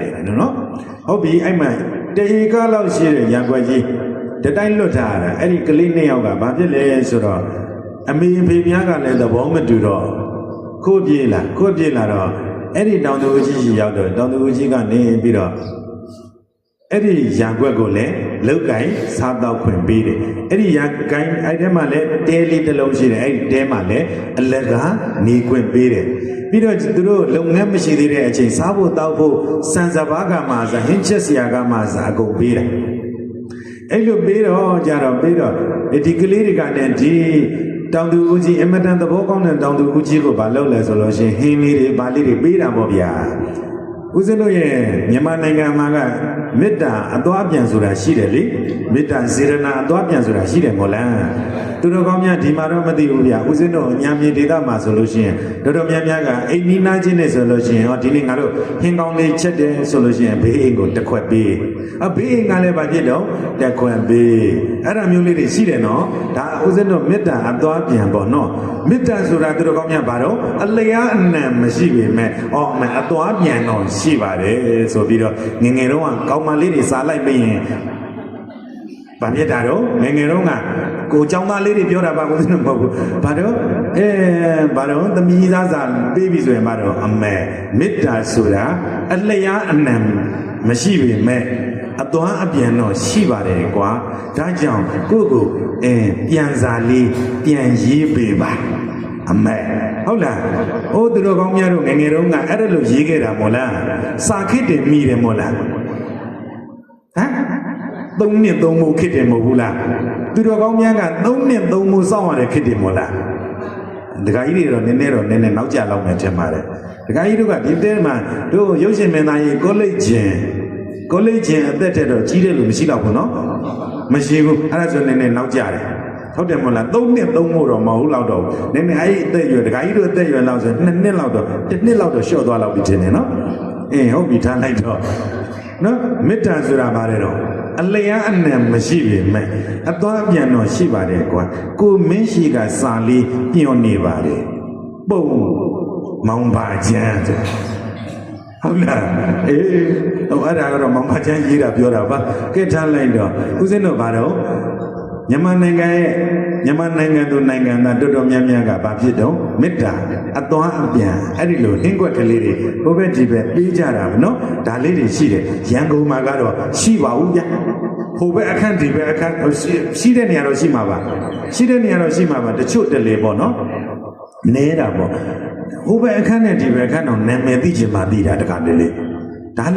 လိုက်တယ်နော်ဟုတ်ပြီအဲ့မှာတေကလောက်ရှိတဲ့ရံကွက်ကြီးတတိုင်းလွတ်ထားတာအဲ့ဒီကလေးနှစ်ယောက်ကဘာဖြစ်လဲဆိုတော့အမေအဖေပြားကလည်းသဘောမတူတော့ကို့ပြေးလာကို့ပြေးလာတော့အဲ့ဒီတောင်သူကြီးကြီးရောက်တော့တောင်သူကြီးကနေပြီးတော့ အဲ့ဒီရံကွက်ကိုလည်းလောက်ကင်စားတော့ခွင့်ပေးတယ်အဲ့ဒီရံကိုင်အဲ့ထဲမှာလည်းတဲလေးတစ်လုံးရှိတယ်အဲ့ဒီတဲမှာလည်းအလကနေခွင့်ပေးတယ်ပြီးတော့သူတို့လုပ်ငန်းမရှိသေးတဲ့အချိန်စားဖို့တောက်ဖို့စံစဘာကမှစားဟင်းချက်စရာကမှစားအကုန်ပေးတယ်အဲ့လိုပေးတော့ကြတော့ပေးတော့ဒီကလေးတွေကလည်းဒီတောင်သူဦးကြီးအမတန်သဘောကောင်းတဲ့တောင်သူဦးကြီးကိုမလုပ်လဲဆိုလို့ရှိရင်ဟင်းလေးတွေဗာလေးတွေပေးတာပေါ့ဗျာဦးဇင်းတို့ရဲ့မြန်မာနိုင်ငံမှာက မေတ္တာအသွားပြန်ဆိုတာရှိတယ်လေမေတ္တာစေရနာအသွားပြန်ဆိုတာရှိတယ်မို့လား သူတို့ကောင်းများဒီမှာတော့မသိဘူးဗျာဦးဇင်းတို့အညာမြေဒေသမှာဆိုလို့ရှိရင်တော်တော်များများကအိမ်နီးနားချင်းနေဆိုလို့ရှိရင်ဟောဒီနေ့ငါတို့ဟင်းကောင်းလေးချက်တယ်ဆိုလို့ရှိရင်ဘေးအိမ်ကိုတစ်ခွက်ပေးအဘေးအိမ်ကလည်းဗာဖြစ်တော့တစ်ခွက်ပေးအဲ့ဒါမျိုးလေးတွေရှိတယ်နော်ဒါဦးဇင်းတို့မေတ္တာအသွားပြန်ပေါ့နော်မေတ္တာဆိုတာသူတို့ကောင်းများဘာတော့အလျားအနံမရှိပေမဲ့အော်မအသွားပြန်တော့ရှိပါတယ်ဆိုပြီးတော့ငယ်ငယ်တုန်းကကောင်းမလေးတွေစားလိုက်ပြီးရင်ဗာဖြစ်တာတော့ငယ်ငယ်တုန်းက ကိုចောင်းသားလေးတွေပြောတာပါကိုသိလို့မဟုတ်ဘူးဘာတော့အဲဘာတော့သမီးသားစာပေးပြီဆိုရင်ဘာတော့အမေမေတ္တာဆိုတာအလျားအနံမရှိပေမဲ့အသွမ်းအပြန်တော့ရှိပါတယ်ကွာဒါကြောင့်ကိုကိုအဲပြန်စာလေးပြန်ရေးပေးပါအမေဟုတ်လားဟိုသူတို့ကောင်းများတို့ငငယ်တုန်းကအဲ့ဒါလိုရေးခဲ့တာမို့လားစာခိတ္တမိတယ်မို့လား 3နှစ်3မှုခစ်တယ်မဟုတ်ဘူးလားသူတော်ကောင်းများက3နှစ်3မှုစောင့်ရတယ်ခစ်တယ်မဟုတ်လားဒကာကြီးတွေတော့နည်းနည်းတော့နည်းနည်းနောက်ကျလောက်မယ်ထင်ပါတယ်ဒကာကြီးတို့ကဒီတဲမှာတို့ရုပ်ရှင်မင်းသားကြီးကောလိပ်ကျင်ကောလိပ်ကျင်အသက်တက်တော့ကြီးတယ်လို့မရှိတော့ဘူးနော်မရှိဘူးအဲ့ဒါဆိုနည်းနည်းနောက်ကျတယ်ဟုတ်တယ်မဟုတ်လား၃နှစ်၃မို့တော့မဟုတ်လောက်တော့နည်းနည်းအဲ့ဒီအသက်ရွယ်ဒကာကြီးတို့အသက်ရွယ်လောက်ဆိုနှစ်နှစ်လောက်တော့တစ်နှစ်လောက်တော့လျှော့သွားလောက်ပြီထင်တယ်နော်အင်းဟုတ်ပြီထားလိုက်တော့နော်မေတ္တာဆိုတာဘာလဲတော့ အလျားအနံမရှိပေမဲ့အသွားအပြန်တော့ရှိပါတယ်ကွာကိုမင်းရှိကစာလေးပြညွန်နေပါတယ်ပုံမောင်ပါချမ်းဆိုဟုတ်လားအေးဟိုအဲ့ဒါကတော့မောင်ပါချမ်းရေးတာပြောတာပါကဲထားလိုက်တော့ဦးဇင်းတို့ဘာတော့ မြန်မာနိုင်ငံရဲ့မြန်မာနိုင်ငံသူနိုင်ငံသားတော်တော်များများကဘာဖြစ်တော့မေတ္တာအသွားအပြန်အဲ့ဒီလိုဟင်းကွက်ကလေးတွေဘုဘက်ဒီဘက်ပေးကြတာဗနော်ဒါလေးတွေရှိတယ်ရန်ကုန်မှာကတော့ရှိပါဘူးဗျဟိုဘက်အခန်းဒီဘက်အခန်းဟိုရှိရှိတဲ့နေရာတော့ရှိမှာပါရှိတဲ့နေရာတော့ရှိမှာပါတချို့တလေပေါ့နော်နဲတာပေါ့ဟိုဘက်အခန်းနဲ့ဒီဘက်အခန်းတော့နာမည်သိချင်မှသိတာတခါတလေဒါလည်း